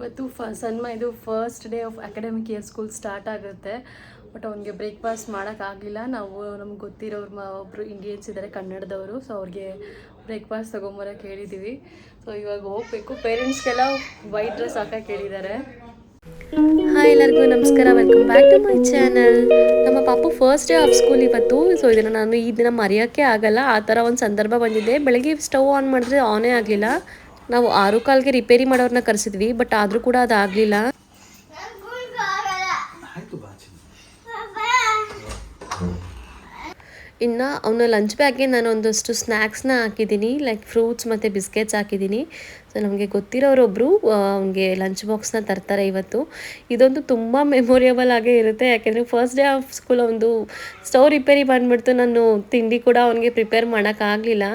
ಇವತ್ತು ಫ, ಸನ್ಮ, ಇದು first day of academic year school start ಆಗುತ್ತೆ. ಬಟ್ ಅವನಿಗೆ ಬ್ರೇಕ್ಫಾಸ್ಟ್ ಮಾಡೋಕ್ಕಾಗಲಿಲ್ಲ ನಾವು, ನಮ್ಗೆ ಗೊತ್ತಿರೋರು ಮಾ ಒಬ್ಬರು ಇಂಡಿಯನ್ಸ್ ಇದ್ದಾರೆ ಕನ್ನಡದವರು. ಸೊ ಅವ್ರಿಗೆ ಬ್ರೇಕ್ಫಾಸ್ಟ್ ತೊಗೊಂಬರೋಕೆ ಹೇಳಿದ್ದೀವಿ ಸೊ ಇವಾಗ ಹೋಗಬೇಕು. ಪೇರೆಂಟ್ಸ್ಗೆಲ್ಲ ವೈಟ್ ಡ್ರೆಸ್ ಹಾಕಕ್ಕೆ ಹೇಳಿದ್ದಾರೆ ಹಾಯ್ ಎಲ್ಲರಿಗೂ, ನಮಸ್ಕಾರ. Welcome back to my channel ನಮ್ಮ ಪಾಪು ಫಸ್ಟ್ ಡೇ ಆಫ್ ಸ್ಕೂಲ್ ಇವತ್ತು. ಸೊ ಇದನ್ನು ನಾನು ಈ ದಿನ ಮರೆಯೋಕ್ಕೆ ಆಗಲ್ಲ. ಆ ಥರ ಒಂದು ಸಂದರ್ಭ ಬಂದಿದೆ. ಬೆಳಗ್ಗೆ ಸ್ಟವ್ ಆನ್ ಮಾಡಿದ್ರೆ ಆನೇ ಆಗಲಿಲ್ಲ. ನಾವು ಆರು ಕಾಲ್ಗೆ ರಿಪೇರಿ ಮಾಡೋರನ್ನ ಕರೆಸಿದ್ವಿ ಬಟ್ ಆದರೂ ಕೂಡ ಅದಾಗ್ಲಿಲ್ಲ ಇನ್ನು ಅವನ ಲಂಚ್ ಬ್ಯಾಗ್ಗೆ ನಾನು ಒಂದಷ್ಟು ಸ್ನ್ಯಾಕ್ಸ್ನ ಹಾಕಿದ್ದೀನಿ ಲೈಕ್ ಫ್ರೂಟ್ಸ್ ಮತ್ತು ಬಿಸ್ಕೆಟ್ಸ್ ಹಾಕಿದ್ದೀನಿ ಸೊ ನಮಗೆ ಗೊತ್ತಿರೋರೊಬ್ಬರು ಅವನಿಗೆ ಲಂಚ್ ಬಾಕ್ಸ್ನ ತರ್ತಾರೆ ಇವತ್ತು. ಇದೊಂದು ತುಂಬ ಮೆಮೊರಿಯಬಲ್ ಆಗೇ ಇರುತ್ತೆ ಯಾಕೆಂದರೆ ಫಸ್ಟ್ ಡೇ ಆಫ್ ಸ್ಕೂಲ್ ಒಂದು ಸ್ಟವ್ ರಿಪೇರಿ ಬಂದುಬಿಡ್ತು ನಾನು ತಿಂಡಿ ಕೂಡ ಅವನಿಗೆ ಪ್ರಿಪೇರ್ ಮಾಡೋಕ್ಕಾಗಲಿಲ್ಲ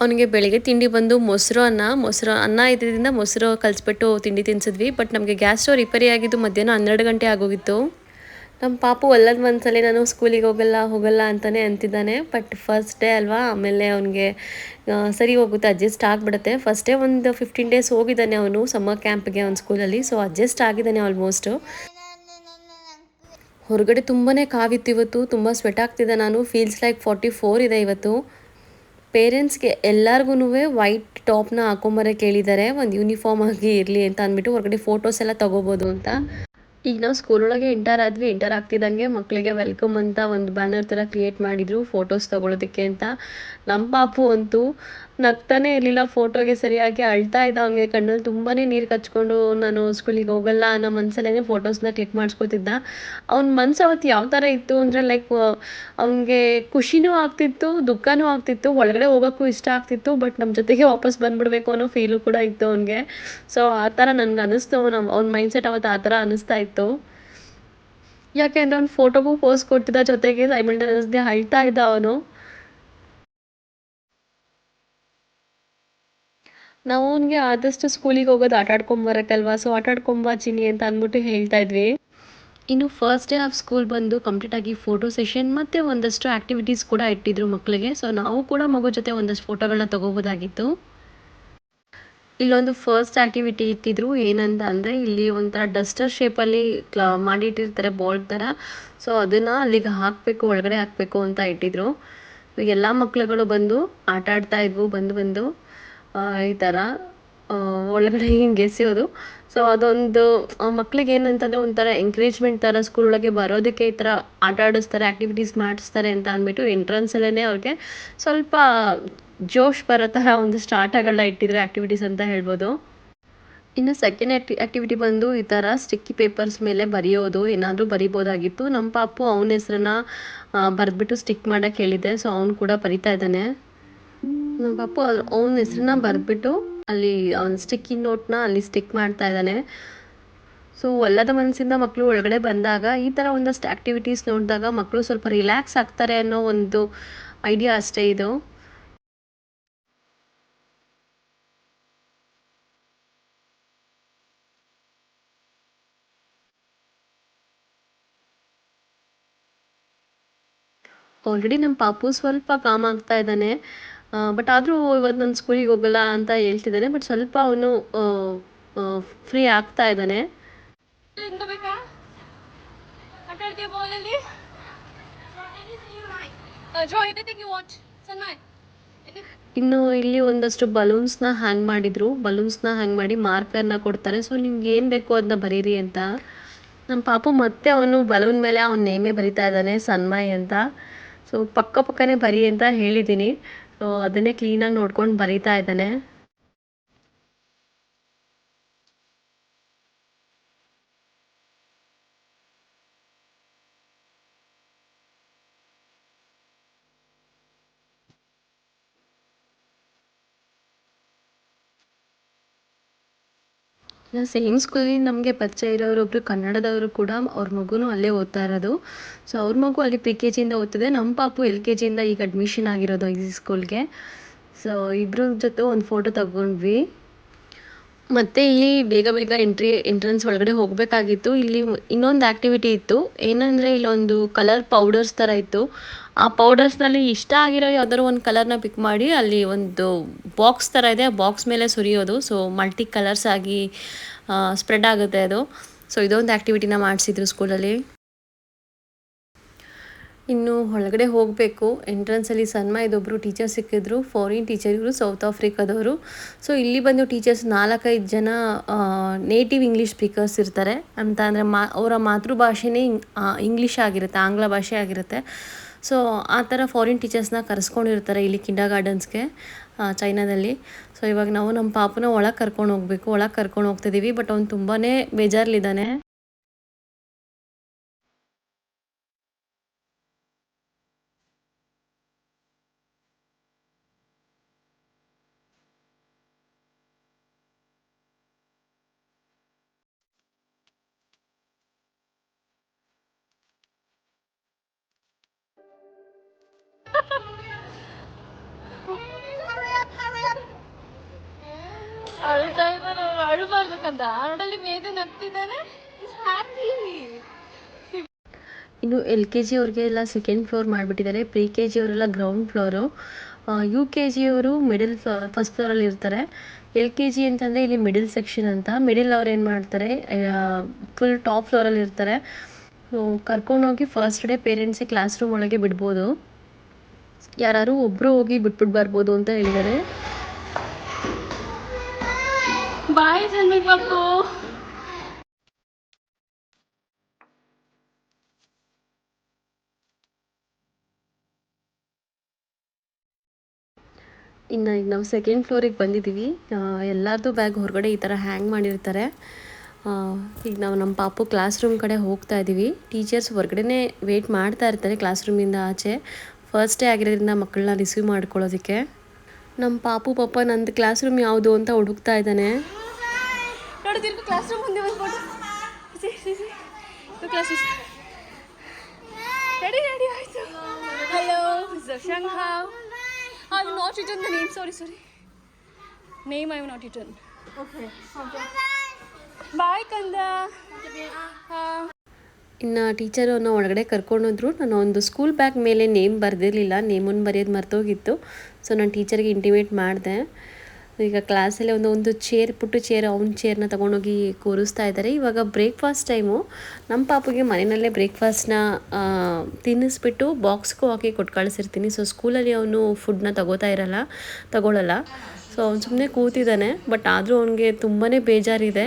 ಅವನಿಗೆ ಬೆಳಿಗ್ಗೆ ತಿಂಡಿ ಬಂದು ಮೊಸರು ಅನ್ನ ಮೊಸರು ಅನ್ನ ಇದ್ದಿದ್ದರಿಂದ ಮೊಸರು ಕಲಿಸ್ಬಿಟ್ಟು ತಿಂಡಿ ತಿನ್ಸಿದ್ವಿ. ಬಟ್ ನಮಗೆ ಗ್ಯಾಸ್ ಸ್ಟವ್ ರಿಪೇರಿ ಆಗಿದ್ದು ಮಧ್ಯಾಹ್ನ ಹನ್ನೆರಡು ಗಂಟೆ ಆಗೋಗಿತ್ತು. ನಮ್ಮ ಪಾಪು ಒಲ್ಲದ ಒಂದ್ಸಲ ನಾನು ಸ್ಕೂಲಿಗೆ ಹೋಗಲ್ಲ ಹೋಗಲ್ಲ ಅಂತಲೇ ಅಂತಿದ್ದಾನೆ. ಬಟ್ ಫಸ್ಟ್ ಡೇ ಅಲ್ವಾ, ಆಮೇಲೆ ಅವನಿಗೆ ಸರಿ ಹೋಗುತ್ತೆ, ಅಡ್ಜಸ್ಟ್ ಆಗಿಬಿಡುತ್ತೆ. ಫಸ್ಟ್ ಡೇ ಒಂದು ಫಿಫ್ಟೀನ್ ಡೇಸ್ ಹೋಗಿದ್ದಾನೆ ಅವನು ಸಮ್ಮರ್ ಕ್ಯಾಂಪ್ಗೆ ಅವ್ನ ಸ್ಕೂಲಲ್ಲಿ. ಸೊ ಅಡ್ಜಸ್ಟ್ ಆಗಿದ್ದಾನೆ ಆಲ್ಮೋಸ್ಟು. ಹೊರಗಡೆ ತುಂಬಾ ಕಾವಿತ್ತು ಇವತ್ತು, ತುಂಬ ಸ್ವೆಟ್ ಆಗ್ತಿದೆ ನಾನು. ಫೀಲ್ಸ್ ಲೈಕ್ ಫಾರ್ಟಿ ಫೋರ್ ಇದೆ ಇವತ್ತು. ಪೇರೆಂಟ್ಸ್ಗೆ ಎಲ್ಲರಿಗೂ ವೈಟ್ ಟಾಪ್ನ ಹಾಕೊಂಬರಕ್ಕೆ ಕೇಳಿದ್ದಾರೆ ಒಂದು ಯೂನಿಫಾರ್ಮ್ ಆಗಿ ಇರಲಿ ಅಂತ ಅಂದ್ಬಿಟ್ಟು ಹೊರಗಡೆ ಫೋಟೋಸ್ ಎಲ್ಲ ತಗೋಬೋದು ಅಂತ. ಈಗ ನಾವು ಸ್ಕೂಲೊಳಗೆ ಇಂಟರ್ ಆದ್ವಿ ಇಂಟರ್ ಆಗ್ತಿದ್ದಂಗೆ ಮಕ್ಕಳಿಗೆ ವೆಲ್ಕಮ್ ಅಂತ ಒಂದು ಬ್ಯಾನರ್ ಥರ ಕ್ರಿಯೇಟ್ ಮಾಡಿದ್ರು ಫೋಟೋಸ್ ತೊಗೊಳೋದಕ್ಕೆ ಅಂತ. ನಮ್ಮ ಪಾಪು ಅಂತೂ ನಗ್ತಾನೆ ಇರಲಿಲ್ಲ ಫೋಟೋಗೆ ಸರಿಯಾಗಿ ಅಳ್ತಾ ಇದ್ದ ಅವನಿಗೆ ಕಣ್ಣಲ್ಲಿ ತುಂಬಾ ನೀರು ಕಚ್ಕೊಂಡು ನಾನು ಸ್ಕೂಲಿಗೆ ಹೋಗಲ್ಲ ಅನ್ನೋ ಮನಸ್ಸಲ್ಲೇ ಫೋಟೋಸ್ನ ಕ್ಲಿಕ್ ಮಾಡಿಸ್ಕೊತಿದ್ದ. ಅವ್ನ ಮನ್ಸು ಅವತ್ತು ಯಾವ ಥರ ಇತ್ತು ಅಂದರೆ ಲೈಕ್ ಅವನಿಗೆ ಖುಷಿನೂ ಆಗ್ತಿತ್ತು, ದುಃಖನೂ ಆಗ್ತಿತ್ತು, ಒಳಗಡೆ ಹೋಗೋಕ್ಕೂ ಇಷ್ಟ ಆಗ್ತಿತ್ತು ಬಟ್ ನಮ್ಮ ಜೊತೆಗೆ ವಾಪಸ್ ಬಂದ್ಬಿಡ್ಬೇಕು ಅನ್ನೋ ಫೀಲು ಕೂಡ ಇತ್ತು ಅವನಿಗೆ. ಸೊ ಆ ಥರ ನನಗೆ ಅನ್ನಿಸ್ತು ಅವನ ಅವ್ನ ಮೈಂಡ್ಸೆಟ್ ಅವತ್ತು ಆ ಥರ ಅನ್ನಿಸ್ತಾ ಇತ್ತು. ಯಾಕೆಂದ್ರೆ ಅವ್ನು ಫೋಟೋಗೂ ಪೋಸ್ ಕೊಡ್ತಿದ್ದ ಜೊತೆಗೆ ಸೈಮಲ್ಟೇನಿಯಸ್ಲಿ ಅಳ್ತಾ ಇದ್ದ ಅವನು. ನಾವು ಅವನಿಗೆ ಆದಷ್ಟು ಸ್ಕೂಲಿಗೆ ಹೋಗೋದು ಆಟ ಆಡ್ಕೊಂಬರಕ್ಕಲ್ವಾ ಸೊ ಆಟ ಆಡ್ಕೊಂಬಾ ಚಿನಿ ಅಂತ ಅಂದ್ಬಿಟ್ಟು ಹೇಳ್ತಾ ಇದ್ವಿ. ಇನ್ನು ಫಸ್ಟ್ ಡೇ ಆಫ್ ಸ್ಕೂಲ್ ಬಂದು ಕಂಪ್ಲೀಟ್ ಆಗಿ ಫೋಟೋ ಸೆಷನ್ ಮತ್ತು ಒಂದಷ್ಟು ಆ್ಯಕ್ಟಿವಿಟೀಸ್ ಕೂಡ ಇಟ್ಟಿದ್ರು ಮಕ್ಕಳಿಗೆ ಸೊ ನಾವು ಕೂಡ ಮಗು ಜೊತೆ ಒಂದಷ್ಟು ಫೋಟೋಗಳನ್ನ ತಗೋಬೋದಾಗಿತ್ತು. ಇಲ್ಲೊಂದು ಫಸ್ಟ್ ಆ್ಯಕ್ಟಿವಿಟಿ ಇಟ್ಟಿದ್ರು ಏನಂತ ಅಂದರೆ ಇಲ್ಲಿ ಒಂಥರ ಡಸ್ಟರ್ ಶೇಪಲ್ಲಿ ಕ್ಲಾ, ಮಾಡಿಟ್ಟಿರ್ತಾರೆ ಬೋರ್ಡ್ ಥರ ಸೊ ಅದನ್ನು ಅಲ್ಲಿಗೆ ಹಾಕಬೇಕು, ಒಳಗಡೆ ಹಾಕಬೇಕು ಅಂತ ಇಟ್ಟಿದ್ರು. ಎಲ್ಲ ಮಕ್ಕಳುಗಳು ಬಂದು ಆಟ ಆಡ್ತಾ ಇದ್ವು, ಬಂದು ಬಂದು. ಈ ಥರ ಒಳಗಡೆ ಹಿಂಗೆ ಎಸೆಯೋದು ಸೊ ಅದೊಂದು ಮಕ್ಳಿಗೆ ಏನಂತಂದರೆ ಒಂಥರ ಎಂಕರೇಜ್ಮೆಂಟ್ ಥರ ಸ್ಕೂಲ್ ಒಳಗೆ ಬರೋದಕ್ಕೆ ಈ ಥರ ಆಟ ಆಡಿಸ್ತಾರೆ ಆ್ಯಕ್ಟಿವಿಟೀಸ್ ಮಾಡಿಸ್ತಾರೆ ಅಂತ ಅಂದ್ಬಿಟ್ಟು ಎಂಟ್ರೆನ್ಸಲ್ಲೇ ಅವ್ರಿಗೆ ಸ್ವಲ್ಪ ಜೋಶ್ ಬರೋ ಥರ ಒಂದಿಷ್ಟು ಆಟಗಳನ್ನ ಇಟ್ಟಿದ್ರು ಆ್ಯಕ್ಟಿವಿಟೀಸ್ ಅಂತ ಹೇಳ್ಬೋದು. ಇನ್ನು ಸೆಕೆಂಡ್ ಆ್ಯಕ್ಟಿ ಆ್ಯಕ್ಟಿವಿಟಿ ಬಂದು ಈ ಥರ ಸ್ಟಿಕ್ಕಿ ಪೇಪರ್ಸ್ ಮೇಲೆ ಬರೆಯೋದು, ಏನಾದರೂ ಬರಿಬೋದಾಗಿತ್ತು. ನಮ್ಮ ಪಾಪು ಅವನ ಹೆಸ್ರನ್ನ ಬರೆದ್ಬಿಟ್ಟು ಸ್ಟಿಕ್ ಮಾಡೋಕ್ಕೆ ಹೇಳಿದ್ದೆ. ಸೊ ಅವನು ಕೂಡ ಬರಿತಾ ಇದ್ದಾನೆ. ನಮ್ಮ ಪಾಪು ಅವನ ಹೆಸ್ರನ್ನ ಬರೆದ್ಬಿಟ್ಟು ಅಲ್ಲಿ ಅವ್ನ ಸ್ಟಿಕ್ಕಿ ನೋಟ್ನ ಅಲ್ಲಿ ಸ್ಟಿಕ್ ಮಾಡ್ತಾ ಇದ್ದಾನೆ. ಸೊ ಒಲ್ಲದ ಮನಸ್ಸಿಂದ ಮಕ್ಕಳು ಒಳಗಡೆ ಬಂದಾಗ, ಈ ಥರ ಒಂದಷ್ಟು ಆ್ಯಕ್ಟಿವಿಟೀಸ್ ನೋಡಿದಾಗ ಮಕ್ಕಳು ಸ್ವಲ್ಪ ರಿಲ್ಯಾಕ್ಸ್ ಆಗ್ತಾರೆ ಅನ್ನೋ ಒಂದು ಐಡಿಯಾ ಅಷ್ಟೇ ಇದು. ಆಲ್ರೆಡಿ ನಮ್ಮ ಪಾಪು ಸ್ವಲ್ಪ ಕಾಮ್ ಆಗ್ತಾ ಇದ್ದಾನೆ. ಬಟ್ ಆದರೂ ಇವತ್ತು ನಾನು ಸ್ಕೂಲಿಗೆ ಹೋಗಲ್ಲ ಅಂತ ಹೇಳ್ತಿದ್ದಾನೆ ಬಟ್ ಸ್ವಲ್ಪ ಅವನು ಫ್ರೀ ಆಗ್ತಾ ಇದ್ದಾನೆ. ಇನ್ನು ಇಲ್ಲಿ ಒಂದಷ್ಟು ಬಲೂನ್ಸ್ನ ಹ್ಯಾಂಗ್ ಮಾಡಿದ್ರು. ಬಲೂನ್ಸ್ನ ಹ್ಯಾಂಗ್ ಮಾಡಿ ಮಾರ್ಕರ್ನ ಕೊಡ್ತಾರೆ. ಸೊ ನಿಮ್ಗೆ ಏನು ಬೇಕು ಅದನ್ನ ಬರೀರಿ ಅಂತ. ನಮ್ಮ ಪಾಪು ಮತ್ತೆ ಅವನು ಬಲೂನ್ ಮೇಲೆ ಅವನ ನೇಮೇ ಬರಿತಾ ಇದ್ದಾನೆ ಸನ್ಮಾಯ್ ಅಂತ. ಸೊ ಪಕ್ಕ ಪಕ್ಕನೇ ಬರಿ ಅಂತ ಹೇಳಿದ್ದೀನಿ. ಅದನ್ನೇ ಕ್ಲೀನಾಗಿ ನೋಡ್ಕೊಂಡು ಬರಿತಾ ಇದ್ದಾನೆ. ಸೇಮ್ ಸ್ಕೂಲಿಂದ ನಮಗೆ ಪರಿಚಯ ಇರೋರು ಒಬ್ಬರು ಕನ್ನಡದವರು ಕೂಡ ಅವ್ರ ಮಗುನೂ ಅಲ್ಲೇ ಓದ್ತಾ ಇರೋದು. ಸೊ ಅವ್ರ ಮಗು ಅಲ್ಲಿ ಪಿ ಕೆ ಜಿಯಿಂದ ಓದ್ತಿದೆ. ನಮ್ಮ ಪಾಪು ಎಲ್ ಕೆ ಜಿಯಿಂದ ಈಗ ಅಡ್ಮಿಷನ್ ಆಗಿರೋದು ಈ ಸ್ಕೂಲ್ಗೆ ಸೊ ಇಬ್ಬರ ಜೊತೆ ಒಂದು ಫೋಟೋ ತಗೊಂಡ್ವಿ. ಮತ್ತು ಇಲ್ಲಿ ಬೇಗ ಬೇಗ ಎಂಟ್ರಿ ಎಂಟ್ರೆನ್ಸ್ ಒಳಗಡೆ ಹೋಗಬೇಕಾಗಿತ್ತು. ಇಲ್ಲಿ ಇನ್ನೊಂದು ಆ್ಯಕ್ಟಿವಿಟಿ ಇತ್ತು. ಏನಂದರೆ ಇಲ್ಲೊಂದು ಕಲರ್ ಪೌಡರ್ಸ್ ಥರ ಇತ್ತು. ಆ ಪೌಡರ್ಸ್ನಲ್ಲಿ ಇಷ್ಟ ಆಗಿರೋ ಯಾವ್ದಾದ್ರು ಒಂದು ಕಲರ್ನ ಪಿಕ್ ಮಾಡಿ, ಅಲ್ಲಿ ಒಂದು ಬಾಕ್ಸ್ ಥರ ಇದೆ. ಆ ಬಾಕ್ಸ್ ಮೇಲೆ ಸುರಿಯೋದು. ಸೊ ಮಲ್ಟಿ ಕಲರ್ಸ್ ಆಗಿ ಸ್ಪ್ರೆಡ್ ಆಗುತ್ತೆ ಅದು. ಸೊ ಇದೊಂದು ಆ್ಯಕ್ಟಿವಿಟಿನ ಮಾಡಿಸಿದ್ರು ಸ್ಕೂಲಲ್ಲಿ ಇನ್ನು ಒಳಗಡೆ ಹೋಗಬೇಕು. ಎಂಟ್ರೆನ್ಸಲ್ಲಿ ಸನ್ಮಾ ಇದೊಬ್ಬರು ಟೀಚರ್ ಸಿಕ್ಕಿದ್ರು. ಫಾರಿನ್ ಟೀಚರ್ ಇವರು ಸೌತ್ ಆಫ್ರಿಕಾದವರು ಸೊ ಇಲ್ಲಿ ಬಂದು ಟೀಚರ್ಸ್ ನಾಲ್ಕೈದು ಜನ ನೇಟಿವ್ ಇಂಗ್ಲೀಷ್ ಸ್ಪೀಕರ್ಸ್ ಇರ್ತಾರೆ. ಅಂತ ಅಂದರೆ ಮಾ, ಅವರ ಮಾತೃಭಾಷೆನೇ ಇಂಗ್ಲೀಷ್ ಆಗಿರುತ್ತೆ, ಆಂಗ್ಲ ಭಾಷೆ ಆಗಿರುತ್ತೆ. ಸೊ ಆ ಥರ ಫಾರಿನ್ ಟೀಚರ್ಸ್ನ ಕರೆಸ್ಕೊಂಡಿರ್ತಾರೆ ಇಲ್ಲಿ ಕಿಂಡಾ ಗಾರ್ಡನ್ಸ್ಗೆ ಚೈನಾದಲ್ಲಿ ಸೊ ಇವಾಗ ನಾವು ನಮ್ಮ ಪಾಪನ ಒಳಗೆ ಕರ್ಕೊಂಡು ಹೋಗಬೇಕು. ಒಳಗೆ ಕರ್ಕೊಂಡು ಹೋಗ್ತಿದ್ದೀವಿ ಬಟ್ ಅವ್ನು ತುಂಬಾ ಬೇಜಾರಲ್ಲಿದ್ದಾನೆ ಇನ್ನು ಎಲ್ ಕೆ ಜಿ ಅವ್ರಿಗೆ ಎಲ್ಲ ಸೆಕೆಂಡ್ ಫ್ಲೋರ್ ಮಾಡಿಬಿಟ್ಟಿದ್ದಾರೆ. ಪ್ರಿ ಕೆ ಜಿ ಅವರೆಲ್ಲ ಗ್ರೌಂಡ್ ಫ್ಲೋರು ಯು ಕೆ ಜಿಯವರು ಮಿಡಲ್ ಫ್ಲೋರ್ ಫಸ್ಟ್ ಫ್ಲೋರಲ್ಲಿ ಇರ್ತಾರೆ. ಎಲ್ ಕೆ ಜಿ ಅಂತಂದರೆ ಇಲ್ಲಿ ಮಿಡಲ್ ಸೆಕ್ಷನ್ ಅಂತ. ಮಿಡಲ್ ಅವ್ರು ಏನು ಮಾಡ್ತಾರೆ ಫುಲ್ ಟಾಪ್ ಫ್ಲೋರಲ್ಲಿ ಇರ್ತಾರೆ. ಕರ್ಕೊಂಡೋಗಿ ಫಸ್ಟ್ ಡೇ ಪೇರೆಂಟ್ಸೇ ಕ್ಲಾಸ್ ರೂಮ್ ಒಳಗೆ ಬಿಡ್ಬೋದು. ಯಾರು ಒಬ್ಬರು ಹೋಗಿ ಬಿಟ್ಬಿಟ್ಟು ಬರ್ಬೋದು ಅಂತ ಹೇಳಿದ್ದಾರೆ. ಬಾಯ್ ಸನ್ಮಿ bubble. ಇನ್ನು ಈಗ ನಾವು ಸೆಕೆಂಡ್ ಫ್ಲೋರಿಗೆ ಬಂದಿದ್ದೀವಿ ಎಲ್ಲರದ್ದು ಬ್ಯಾಗ್ ಹೊರಗಡೆ ಈ ಥರ ಹ್ಯಾಂಗ್ ಮಾಡಿರ್ತಾರೆ. ಈಗ ನಾವು ನಮ್ಮ ಪಾಪು ಕ್ಲಾಸ್ ರೂಮ್ ಕಡೆ ಹೋಗ್ತಾ ಇದ್ದೀವಿ ಟೀಚರ್ಸ್ ಹೊರಗಡೆನೇ ವೇಟ್ ಮಾಡ್ತಾ ಇರ್ತಾರೆ ಕ್ಲಾಸ್ ರೂಮಿಂದ ಆಚೆ. ಫಸ್ಟ್ ಡೇ ಆಗಿರೋದ್ರಿಂದ ಮಕ್ಕಳನ್ನ ರಿಸೀವ್ ಮಾಡ್ಕೊಳ್ಳೋದಕ್ಕೆ. ನಮ್ಮ ಪಾಪು, ಪಾಪ ನಂದು ಕ್ಲಾಸ್ ರೂಮ್ ಯಾವುದು ಅಂತ ಹುಡುಕ್ತಾ ಇದ್ದಾನೆ. ತಿರ್ಗು ಕ್ಲಾಸ್ ರೂಮ್ ಮುಂದೆ ಒಂದು ಫೋಟೋ ಕ್ಲಾಸ್ ರೆಡಿ ರೆಡಿ ಆಯಿತು. Hello ಶಂಗ್ how I will not return the name sorry sorry name I will not return okay bye ಕಂದ ಹಾಂ ಇನ್ನು ಅವನ್ನ ಒಳಗಡೆ ಕರ್ಕೊಂಡೋದ್ರು. ನಾನು ಒಂದು ಸ್ಕೂಲ್ ಬ್ಯಾಗ್ ಮೇಲೆ ನೇಮ್ ಬರೆದಿರಲಿಲ್ಲ. ನೇಮನ್ನು ಬರೆಯೋದು ಮರ್ತೋಗಿತ್ತು. ಸೊ ನಾನು ಟೀಚರ್ಗೆ ಇಂಟಿಮೇಟ್ ಮಾಡಿದೆ. ಈಗ ಕ್ಲಾಸಲ್ಲಿ ಒಂದು ಒಂದು ಚೇರ್ ಪುಟ್ಟು ಚೇರ್ ಅವ್ನ ಚೇರ್ನ ತೊಗೊಂಡೋಗಿ ಕೂರಿಸ್ತಾ ಇದ್ದಾರೆ. ಇವಾಗ ಬ್ರೇಕ್ಫಾಸ್ಟ್ ಟೈಮು ನಮ್ಮ ಪಾಪುಗೆ ಮನೆಯಲ್ಲೇ ಬ್ರೇಕ್ಫಾಸ್ಟ್ನ ತಿನ್ನಿಸ್ಬಿಟ್ಟು ಬಾಕ್ಸ್ಗೂ ಹಾಕಿ ಕೊಟ್ಟು ಕಳಿಸಿರ್ತೀನಿ. ಸೊ ಸ್ಕೂಲಲ್ಲಿ ಅವನು ಫುಡ್ನ ತಗೋತಾ ಇರಲ್ಲ ತಗೊಳ್ಳಲ್ಲ ಸೊ ಅವ್ನು ಸುಮ್ಮನೆ ಕೂತಿದ್ದಾನೆ ಬಟ್ ಆದರೂ ಅವನಿಗೆ ತುಂಬಾ ಬೇಜಾರಿದೆ.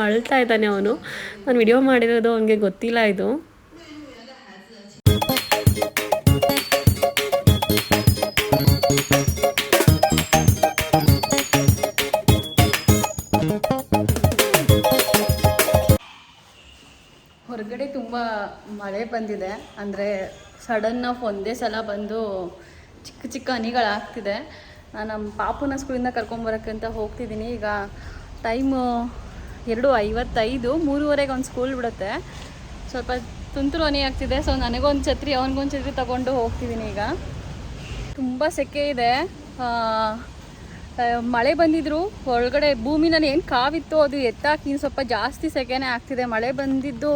ಅಳ್ತಾ ಇದ್ದಾನೆ ಅವನು. ನಾನು ವಿಡಿಯೋ ಮಾಡಿರೋದು ಅವನಿಗೆ ಗೊತ್ತಿಲ್ಲ ಇದು. ಮಳೆ ಬಂದಿದೆ, ಅಂದರೆ ಸಡನ್ ಆಫ್ ಒಂದೇ ಸಲ ಬಂದು ಚಿಕ್ಕ ಚಿಕ್ಕ ಹನಿಗಳಾಗ್ತಿದೆ. ನಾನು ನಮ್ಮ ಪಾಪುನ ಸ್ಕೂಲಿಂದ ಕರ್ಕೊಂಬರೋಕ್ಕಂತ ಹೋಗ್ತಿದ್ದೀನಿ ಈಗ ಟೈಮು ಎರಡು ಐವತ್ತೈದು, ಮೂರುವರೆಗೆ ಒಂದು ಸ್ಕೂಲ್ ಬಿಡುತ್ತೆ. ಸ್ವಲ್ಪ ತುಂತುರು ಹನಿ ಆಗ್ತಿದೆ ಸೊ ನನಗೊಂದು ಛತ್ರಿ, ಅವನಿಗೊಂದು ಛತ್ರಿ ತಗೊಂಡು ಹೋಗ್ತಿದ್ದೀನಿ ಈಗ. ತುಂಬ ಸೆಕೆ ಇದೆ. ಮಳೆ ಬಂದಿದ್ರು, ಒಳಗಡೆ ಭೂಮಿನಲ್ಲಿ ಏನು ಕಾವಿತ್ತು ಅದು ಎತ್ತಾಕಿ ಸ್ವಲ್ಪ ಜಾಸ್ತಿ ಸೆಕೆನೇ ಆಗ್ತಿದೆ. ಮಳೆ ಬಂದಿದ್ದು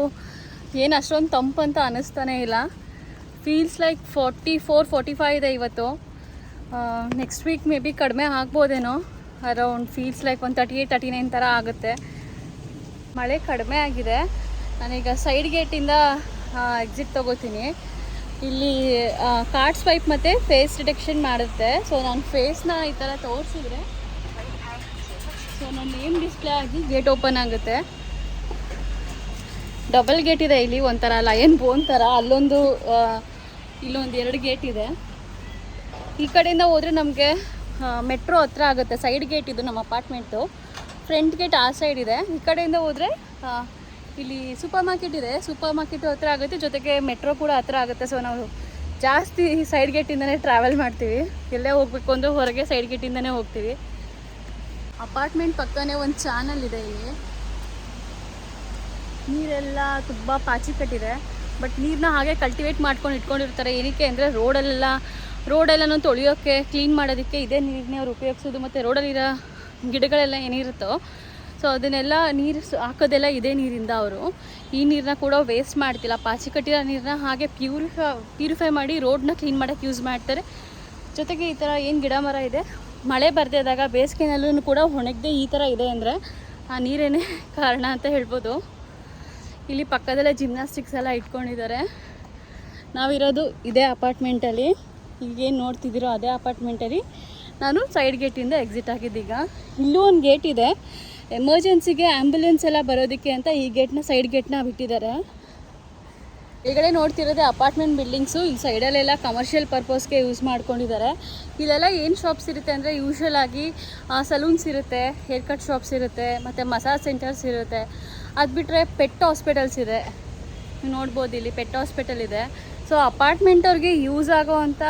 ಏನು ಅಷ್ಟೊಂದು ತಂಪಂತ ಅನ್ನಿಸ್ತಾನೆ ಇಲ್ಲ. Feels like forty four forty five ಇದೆ ಇವತ್ತು. ನೆಕ್ಸ್ಟ್ ವೀಕ್ ಮೇ ಬಿ ಕಡಿಮೆ ಆಗ್ಬೋದೇನೋ. ಅರೌಂಡ್ ಫೀಲ್ಸ್ ಲೈಕ್ ಒಂದು ತರ್ಟಿ ಏಯ್ಟ್ ತರ್ಟಿ ನೈನ್ ಥರ ಆಗುತ್ತೆ. ಮಳೆ ಕಡಿಮೆ ಆಗಿದೆ. ನಾನೀಗ ಸೈಡ್ ಗೇಟಿಂದ ಎಕ್ಸಿಟ್ ತಗೋತೀನಿ. ಇಲ್ಲಿ ಕಾರ್ಡ್ ಸ್ವೈಪ್ ಮತ್ತು ಫೇಸ್ ಡಿಟೆಕ್ಷನ್ ಮಾಡುತ್ತೆ. ಸೊ ನಾನು ಫೇಸ್ನ ಈ ಥರ ತೋರಿಸಿದ್ರೆ ಸೊ ನನ್ನ ನೇಮ್ ಡಿಸ್ಪ್ಲೇ ಆಗಿ ಗೇಟ್ ಓಪನ್ ಆಗುತ್ತೆ. ಡಬಲ್ ಗೇಟ್ ಇದೆ ಇಲ್ಲಿ, ಒಂಥರ ಲಯನ್ ಬೋನ್ ಥರ ಅಲ್ಲೊಂದು ಇಲ್ಲೊಂದು ಎರಡು ಗೇಟ್ ಇದೆ. ಈ ಕಡೆಯಿಂದ ಹೋದರೆ ನಮಗೆ ಮೆಟ್ರೋ ಹತ್ರ ಆಗುತ್ತೆ. ಸೈಡ್ ಗೇಟ್ ಇದು ನಮ್ಮ ಅಪಾರ್ಟ್ಮೆಂಟು. ಫ್ರಂಟ್ ಗೇಟ್ ಆ ಸೈಡ್ ಇದೆ. ಈ ಕಡೆಯಿಂದ ಹೋದರೆ ಇಲ್ಲಿ ಸೂಪರ್ ಮಾರ್ಕೆಟ್ ಇದೆ. ಸೂಪರ್ ಮಾರ್ಕೆಟ್ ಹತ್ರ ಆಗುತ್ತೆ. ಜೊತೆಗೆ ಮೆಟ್ರೋ ಕೂಡ ಹತ್ರ ಆಗುತ್ತೆ. ಸೊ ನಾವು ಜಾಸ್ತಿ ಸೈಡ್ ಗೇಟಿಂದನೇ ಟ್ರಾವೆಲ್ ಮಾಡ್ತೀವಿ. ಎಲ್ಲೇ ಹೋಗಬೇಕು ಅಂದರೆ ಹೊರಗೆ ಸೈಡ್ ಗೇಟಿಂದನೇ ಹೋಗ್ತೀವಿ. ಅಪಾರ್ಟ್ಮೆಂಟ್ ಪಕ್ಕನೇ ಒಂದು ಚಾನಲ್ ಇದೆ ಇಲ್ಲಿ. ನೀರೆಲ್ಲ ತುಂಬ ಪಾಚಿ ಕಟ್ಟಿದೆ ಬಟ್ ನೀರನ್ನ ಹಾಗೆ ಕಲ್ಟಿವೇಟ್ ಮಾಡ್ಕೊಂಡು ಇಟ್ಕೊಂಡಿರ್ತಾರೆ. ಏನಕ್ಕೆ ಅಂದರೆ ರೋಡಲ್ಲೆಲ್ಲ ರೋಡೆಲ್ಲನೂ ತೊಳೆಯೋಕ್ಕೆ ಕ್ಲೀನ್ ಮಾಡೋದಕ್ಕೆ ಇದೇ ನೀರನ್ನೇ ಅವ್ರು ಉಪಯೋಗಿಸೋದು, ಮತ್ತು ರೋಡಲ್ಲಿರೋ ಗಿಡಗಳೆಲ್ಲ ಏನಿರುತ್ತೋ ಸೊ ಅದನ್ನೆಲ್ಲ ನೀರು ಹಾಕೋದೆಲ್ಲ ಇದೇ ನೀರಿಂದ ಅವರು. ಈ ನೀರನ್ನ ಕೂಡ ವೇಸ್ಟ್ ಮಾಡ್ತಿಲ್ಲ. ಪಾಚಿ ಕಟ್ಟಿರೋ ನೀರನ್ನ ಹಾಗೆ ಪ್ಯೂರಿಫೈ ಪ್ಯೂರಿಫೈ ಮಾಡಿ ರೋಡನ್ನ ಕ್ಲೀನ್ ಮಾಡೋಕ್ಕೆ ಯೂಸ್ ಮಾಡ್ತಾರೆ. ಜೊತೆಗೆ ಈ ಥರ ಏನು ಗಿಡ ಮರ ಇದೆ, ಮಳೆ ಬರ್ದಿದ್ದಾಗ ಬೇಸಿಗೆನಲ್ಲೂ ಕೂಡ ಒಣಗದೆ ಈ ಥರ ಇದೆ ಅಂದರೆ ಆ ನೀರೇನೇ ಕಾರಣ ಅಂತ ಹೇಳ್ಬೋದು. ಇಲ್ಲಿ ಪಕ್ಕದಲ್ಲೇ ಜಿಮ್ನಾಸ್ಟಿಕ್ಸ್ ಎಲ್ಲ ಇಟ್ಕೊಂಡಿದ್ದಾರೆ. ನಾವಿರೋದು ಇದೇ ಅಪಾರ್ಟ್ಮೆಂಟಲ್ಲಿ ಈಗೇನು ನೋಡ್ತಿದ್ದೀರೋ ಅದೇ ಅಪಾರ್ಟ್ಮೆಂಟಲ್ಲಿ ನಾನು ಸೈಡ್ ಗೇಟಿಂದ ಎಕ್ಸಿಟ್ ಆಗಿದ್ದೀಗ. ಇಲ್ಲೂ ಒಂದು ಗೇಟ್ ಇದೆ. ಎಮರ್ಜೆನ್ಸಿಗೆ ಆ್ಯಂಬುಲೆನ್ಸ್ ಎಲ್ಲ ಬರೋದಕ್ಕೆ ಅಂತ ಈ ಗೇಟ್ನ ಸೈಡ್ ಗೇಟ್ನ ಬಿಟ್ಟಿದ್ದಾರೆ. ಈಗಡೆ ನೋಡ್ತಿರೋದೇ ಅಪಾರ್ಟ್ಮೆಂಟ್ ಬಿಲ್ಡಿಂಗ್ಸು ಇಲ್ಲಿ ಸೈಡಲ್ಲೆಲ್ಲ ಕಮರ್ಷಿಯಲ್ ಪರ್ಪಸ್ಗೆ ಯೂಸ್ ಮಾಡ್ಕೊಂಡಿದ್ದಾರೆ. ಇಲ್ಲೆಲ್ಲ ಏನು ಶಾಪ್ಸ್ ಇರುತ್ತೆ ಅಂದರೆ ಯೂಶ್ವಲ್ ಆಗಿ ಸಲೂನ್ಸ್ ಇರುತ್ತೆ ಹೇರ್ ಕಟ್ ಶಾಪ್ಸ್ ಇರುತ್ತೆ, ಮತ್ತು ಮಸಾಜ್ ಸೆಂಟರ್ಸ್ ಇರುತ್ತೆ. ಅದು ಬಿಟ್ಟರೆ ಪೆಟ್ ಹಾಸ್ಪಿಟಲ್ಸ್ ಇದೆ. ನೀವು ನೋಡ್ಬೋದು ಇಲ್ಲಿ ಪೆಟ್ ಹಾಸ್ಪಿಟಲ್ ಇದೆ. ಸೊ ಅಪಾರ್ಟ್ಮೆಂಟವ್ರಿಗೆ ಯೂಸ್ ಆಗೋವಂಥ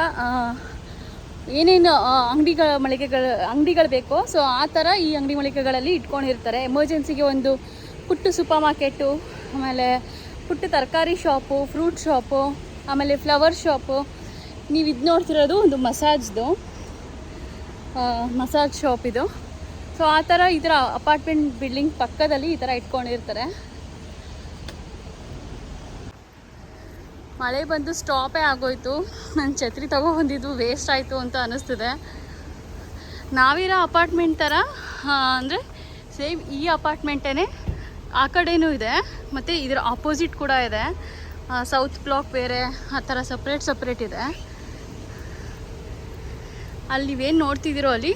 ಏನೇನು ಅಂಗಡಿಗಳ ಮಳಿಗೆಗಳು, ಅಂಗಡಿಗಳು ಬೇಕೋ ಸೊ ಆ ಥರ ಈ ಅಂಗಡಿ ಮಳಿಗೆಗಳಲ್ಲಿ ಇಟ್ಕೊಂಡಿರ್ತಾರೆ. ಎಮರ್ಜೆನ್ಸಿಗೆ ಒಂದು ಪುಟ್ಟು ಸೂಪರ್ ಮಾರ್ಕೆಟು ಆಮೇಲೆ ಪುಟ್ಟ ತರಕಾರಿ ಶಾಪು ಫ್ರೂಟ್ ಶಾಪು ಆಮೇಲೆ ಫ್ಲವರ್ ಶಾಪು ನೀವು ಇದು ನೋಡ್ತಿರೋದು ಒಂದು ಮಸಾಜ್ದು ಮಸಾಜ್ ಶಾಪ್ ಇದು. ಸೊ ಆ ಥರ ಥರ ಅಪಾರ್ಟ್ಮೆಂಟ್ ಬಿಲ್ಡಿಂಗ್ ಪಕ್ಕದಲ್ಲಿ ಈ ಥರ ಇಟ್ಕೊಂಡಿರ್ತಾರೆ. ಮಳೆ ಬಂದು ಸ್ಟಾಪೇ ಆಗೋಯ್ತು. ನನ್ನ ಛತ್ರಿ ತಗೊಬಂದಿದ್ದು ವೇಸ್ಟ್ ಆಯಿತು ಅಂತ ಅನ್ನಿಸ್ತಿದೆ ನಾವಿರೋ ಅಪಾರ್ಟ್ಮೆಂಟ್ ಥರ ಅಂದರೆ ಸೇಮ್ ಈ ಅಪಾರ್ಟ್ಮೆಂಟೇ ಆ ಕಡೆಯೂ ಇದೆ. ಮತ್ತು ಇದರ ಆಪೋಸಿಟ್ ಕೂಡ ಇದೆ. ಸೌತ್ ಬ್ಲಾಕ್ ಬೇರೆ, ಆ ಥರ ಸಪ್ರೇಟ್ ಸಪ್ರೇಟ್ ಇದೆ. ಅಲ್ಲಿ ನೀವೇನು ನೋಡ್ತಿದ್ದೀರೋ ಅಲ್ಲಿ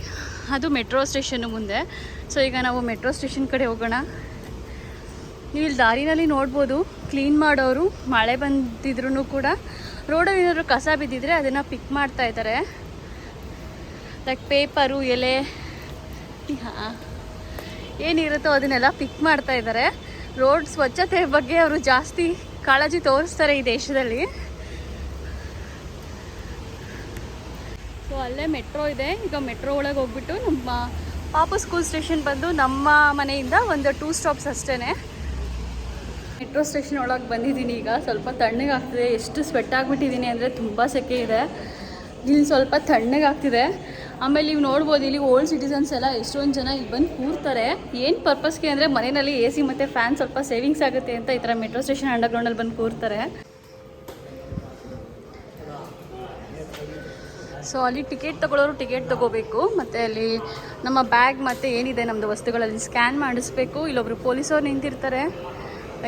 ಅದು ಮೆಟ್ರೋ ಸ್ಟೇಷನ್ ಮುಂದೆ. ಸೊ ಈಗ ನಾವು ಮೆಟ್ರೋ ಸ್ಟೇಷನ್ ಕಡೆ ಹೋಗೋಣ. ನೀವು ಇಲ್ಲಿ ದಾರಿನಲ್ಲಿ ನೋಡ್ಬೋದು ಕ್ಲೀನ್ ಮಾಡೋರು, ಮಳೆ ಬಂದಿದ್ರು ಕೂಡ. ರೋಡಲ್ಲಿ ಏನಾದರೂ ಕಸ ಬಿದ್ದಿದ್ರೆ ಅದನ್ನು ಪಿಕ್ ಮಾಡ್ತಾ ಇದ್ದಾರೆ. ಲೈಕ್ ಪೇಪರು ಎಲೆ ಏನಿರುತ್ತೋ ಅದನ್ನೆಲ್ಲ ಪಿಕ್ ಮಾಡ್ತಾ ಇದ್ದಾರೆ. ರೋಡ್ ಸ್ವಚ್ಛತೆ ಬಗ್ಗೆ ಅವರು ಜಾಸ್ತಿ ಕಾಳಜಿ ತೋರಿಸ್ತಾರೆ ಈ ದೇಶದಲ್ಲಿ. ಸೊ ಅಲ್ಲೇ ಮೆಟ್ರೋ ಇದೆ. ಈಗ ಮೆಟ್ರೋ ಒಳಗೆ ಹೋಗ್ಬಿಟ್ಟು ನಮ್ಮ ಪಾಪ ಸ್ಕೂಲ್ ಸ್ಟೇಷನ್ ಬಂದು ನಮ್ಮ ಮನೆಯಿಂದ ಒಂದು ಟೂ ಸ್ಟಾಪ್ಸ್ ಅಷ್ಟೇ ಮೆಟ್ರೋ ಸ್ಟೇಷನ್ ಒಳಗೆ ಬಂದಿದ್ದೀನಿ ಈಗ. ಸ್ವಲ್ಪ ತಣ್ಣಗಾಗ್ತಿದೆ ಎಷ್ಟು ಸ್ವೆಟ್ ಆಗಿಬಿಟ್ಟಿದ್ದೀನಿ ಅಂದರೆ ತುಂಬ ಸೆಕೆ ಇದೆ. ಇಲ್ಲಿ ಸ್ವಲ್ಪ ತಣ್ಣಗಾಗ್ತಿದೆ ಆಮೇಲೆ ನೀವು ನೋಡ್ಬೋದು, ಇಲ್ಲಿ ಓಲ್ಡ್ ಸಿಟಿಸನ್ಸ್ ಎಲ್ಲ ಎಷ್ಟೊಂದು ಜನ ಇಲ್ಲಿ ಬಂದು ಕೂರ್ತಾರೆ. ಏನು ಪರ್ಪಸ್ಗೆ ಅಂದರೆ ಮನೆಯಲ್ಲಿ ಎ ಸಿ ಮತ್ತು ಫ್ಯಾನ್ ಸ್ವಲ್ಪ ಸೇವಿಂಗ್ಸ್ ಆಗುತ್ತೆ ಅಂತ ಈ ಥರ ಮೆಟ್ರೋ ಸ್ಟೇಷನ್ ಅಂಡರ್ಗ್ರೌಂಡಲ್ಲಿ ಬಂದು ಕೂರ್ತಾರೆ. ಸೊ ಅಲ್ಲಿ ಟಿಕೆಟ್ ತೊಗೊಳ್ಳೋರು ಟಿಕೆಟ್ ತಗೋಬೇಕು, ಮತ್ತು ಅಲ್ಲಿ ನಮ್ಮ ಬ್ಯಾಗ್ ಮತ್ತೆ ಏನಿದೆ ನಮ್ಮದು ವಸ್ತುಗಳಲ್ಲಿ ಸ್ಕ್ಯಾನ್ ಮಾಡಿಸ್ಬೇಕು. ಇಲ್ಲೊಬ್ರು ಪೊಲೀಸವ್ರು ನಿಂತಿರ್ತಾರೆ.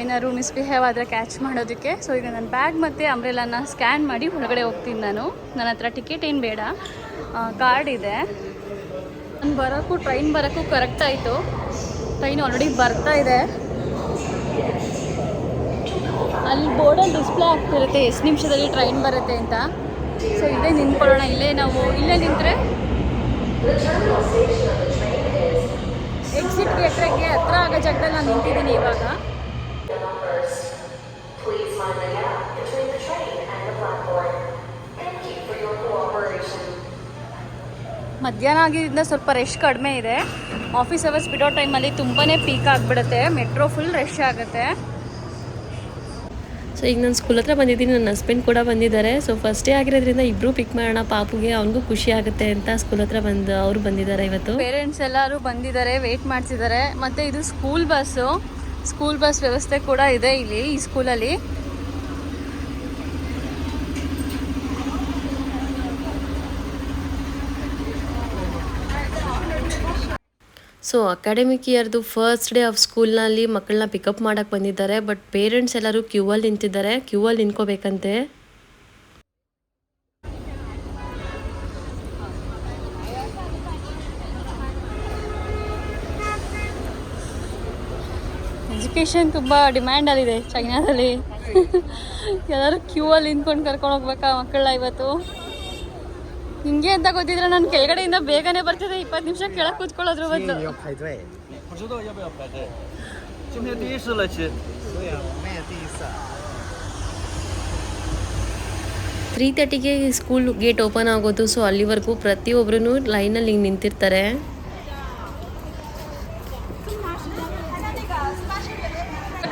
ಏನಾದ್ರು ಮಿಸ್ಬಿಹೇವ್ ಆದರೆ ಕ್ಯಾಚ್ ಮಾಡೋದಕ್ಕೆ. ಸೊ ಈಗ ನನ್ನ ಬ್ಯಾಗ್ ಮತ್ತು ಅಂಬ್ರೆಲಾನ ಸ್ಕ್ಯಾನ್ ಮಾಡಿ ಒಳಗಡೆ ಹೋಗ್ತೀನಿ ನಾನು. ನನ್ನ ಹತ್ರ ಟಿಕೆಟ್ ಏನು ಬೇಡ. ಕಾರ್ಡ್ ಇದೆ. ನಾನು ಬರೋಕ್ಕೂ ಟ್ರೈನ್ ಬರೋಕ್ಕೂ ಕರೆಕ್ಟ್ ಆಯಿತು. ಟ್ರೈನ್ ಆಲ್ರೆಡಿ ಬರ್ತಾ ಇದೆ. ಅಲ್ಲಿ ಬೋರ್ಡಲ್ಲಿ ಡಿಸ್ಪ್ಲೇ ಆಗ್ತಿರುತ್ತೆ. ಎಷ್ಟು ನಿಮಿಷದಲ್ಲಿ ಟ್ರೈನ್ ಬರುತ್ತೆ ಅಂತ. ಸೊ ಇಲ್ಲೇ ನಿಂತ್ಕೊಳ್ಳೋಣ. ಇಲ್ಲೇ ನಾವು, ಇಲ್ಲೇ ನಿಂತರೆ ಎಕ್ಸಿಟ್ ಗೇಟ್ಗೆ ಹತ್ರ ಆಗೋ ಜಾಗದಲ್ಲಿ ನಾನು ನಿಂತಿದ್ದೀನಿ ಇವಾಗ. ಮಧ್ಯಾಹ್ನ ಆಗಿದ್ದರಿಂದ ಸ್ವಲ್ಪ ರಶ್ ಕಡಿಮೆ ಇದೆ. ಆಫೀಸ್ ಅವರ್ಸ್ ಬಿಡೋ ಟೈಮಲ್ಲಿ ತುಂಬಾ ಪೀಕ್ ಆಗಿಬಿಡುತ್ತೆ. ಮೆಟ್ರೋ ಫುಲ್ ರಶ್ ಆಗುತ್ತೆ. ಸೊ ಈಗ ನಾನು ಸ್ಕೂಲ್ ಹತ್ರ ಬಂದಿದ್ದೀನಿ, ನನ್ನ ಹಸ್ಬೆಂಡ್ ಕೂಡ ಬಂದಿದ್ದಾರೆ. ಸೊ ಫಸ್ಟ್ ಡೇ ಆಗಿರೋದ್ರಿಂದ ಇಬ್ಬರು ಪಿಕ್ ಮಾಡೋಣ, ಪಾಪುಗೆ ಅವನಿಗೂ ಖುಷಿ ಆಗುತ್ತೆ ಅಂತ ಸ್ಕೂಲ್ ಹತ್ರ ಬಂದು ಅವರು ಬಂದಿದ್ದಾರೆ ಇವತ್ತು. ಪೇರೆಂಟ್ಸ್ ಎಲ್ಲರೂ ಬಂದಿದ್ದಾರೆ ವೇಟ್ ಮಾಡ್ತಿದ್ದಾರೆ. ಮತ್ತು ಇದು ಸ್ಕೂಲ್ ಬಸ್ಸು ಸ್ಕೂಲ್ ಬಸ್ ವ್ಯವಸ್ಥೆ ಕೂಡ ಇದೆ ಇಲ್ಲಿ, ಈ ಸ್ಕೂಲಲ್ಲಿ ಸೊ ಅಕಾಡೆಮಿಕ್ ಇಯರ್ದು ಫಸ್ಟ್ ಡೇ ಆಫ್ ಸ್ಕೂಲ್ನಲ್ಲಿ ಮಕ್ಕಳನ್ನ ಪಿಕಪ್ ಮಾಡಕ್ಕೆ ಬಂದಿದ್ದಾರೆ. ಬಟ್ ಪೇರೆಂಟ್ಸ್ ಎಲ್ಲರೂ ಕ್ಯೂ ಅಲ್ಲಿ ನಿಂತಿದ್ದಾರೆ. ಕ್ಯೂ ಅಲ್ಲಿ ನಿಂತ್ಕೋಬೇಕಂತೆ. ಎಜುಕೇಷನ್ ತುಂಬ ಡಿಮ್ಯಾಂಡಲ್ಲಿದೆ ಚೈನಾದಲ್ಲಿ ಎಲ್ಲರೂ ಕ್ಯೂ ಅಲ್ಲಿ ನಿಂತ್ಕೊಂಡು ಕರ್ಕೊಂಡು ಹೋಗ್ಬೇಕಾ ಮಕ್ಕಳನ್ನ ಇವತ್ತು? ಹಿಂಗೆ ಅಂತ ಗೊತ್ತಿದ್ರೆ ನಾನು ಕೆಳಗಡೆಯಿಂದ ಬೇಗನೆ ಬರ್ತದೆ. ಇಪ್ಪತ್ತು ನಿಮಿಷ ಕೆಳಗೆ ಕುತ್ಕೊಳ್ಳೋದ್ರ ಬದಲು. ತ್ರೀ ತರ್ಟಿಗೆ ಸ್ಕೂಲ್ ಗೇಟ್ ಓಪನ್ ಆಗೋದು ಸೊ ಅಲ್ಲಿವರೆಗೂ ಪ್ರತಿಯೊಬ್ಬರೂ ಲೈನಲ್ಲಿ ಹಿಂಗೆ ನಿಂತಿರ್ತಾರೆ.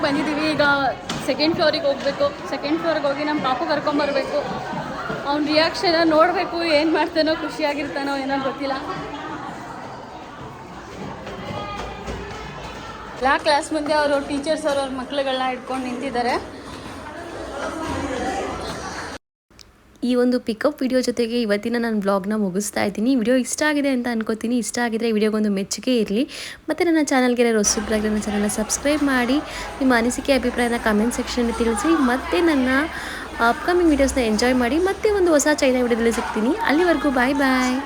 ಬಂದಿದ್ದೀವಿ ಈಗ ಸೆಕೆಂಡ್ ಫ್ಲೋರಿಗೆ ಹೋಗ್ಬೇಕು. ಸೆಕೆಂಡ್ ಫ್ಲೋರ್ಗೆ ಹೋಗಿ ನಮ್ಮ ಪಾಪು ಕರ್ಕೊಂಬರ್ಬೇಕು ಅವ್ನ ರಿಯಾಕ್ಷನ ನೋಡಬೇಕು, ಏನು ಮಾಡ್ತಾನೋ, ಖುಷಿಯಾಗಿರ್ತಾನೋ, ಏನೋ ಗೊತ್ತಿಲ್ಲ. ಎಲ್ಲ ಕ್ಲಾಸ್ ಮುಂದೆ ಅವರು ಟೀಚರ್ಸ್ ಅವರು ಅವ್ರ ಮಕ್ಕಳುಗಳನ್ನ ಹಿಡ್ಕೊಂಡು ನಿಂತಿದ್ದಾರೆ. ಈ ಒಂದು ಪಿಕಪ್ ವಿಡಿಯೋ ಜೊತೆಗೆ ಇವತ್ತಿನ ನಾನು ಬ್ಲಾಗ್ನ ಮುಗಿಸ್ತಾ ಇದ್ದೀನಿ. ವಿಡಿಯೋ ಇಷ್ಟ ಆಗಿದೆ ಅಂತ ಅನ್ಕೋತೀನಿ. ಇಷ್ಟ ಆಗಿದ್ರೆ ವಿಡಿಯೋಗೊಂದು ಮೆಚ್ಚುಗೆ ಇರಲಿ. ಮತ್ತು ನನ್ನ ಚಾನಲ್ಗೆ ಹೊಸಬ್ರಾಗಿ ನನ್ನ ಚಾನಲ್ನ ಸಬ್ಸ್ಕ್ರೈಬ್ ಮಾಡಿ. ನಿಮ್ಮ ಅನಿಸಿಕೆ, ಅಭಿಪ್ರಾಯನ ಕಾಮೆಂಟ್ ಸೆಕ್ಷನಲ್ಲಿ ತಿಳಿಸಿ. ಮತ್ತು ನನ್ನ ಅಪ್ಕಮಿಂಗ್ ವೀಡಿಯೋಸ್ನ ಎಂಜಾಯ್ ಮಾಡಿ ಮತ್ತೆ ಒಂದು ಹೊಸ ಚೈನಾ ವಿಡಿಯೋದಲ್ಲಿ ಸಿಗ್ತೀನಿ. ಅಲ್ಲಿವರೆಗೂ ಬಾಯ್ ಬಾಯ್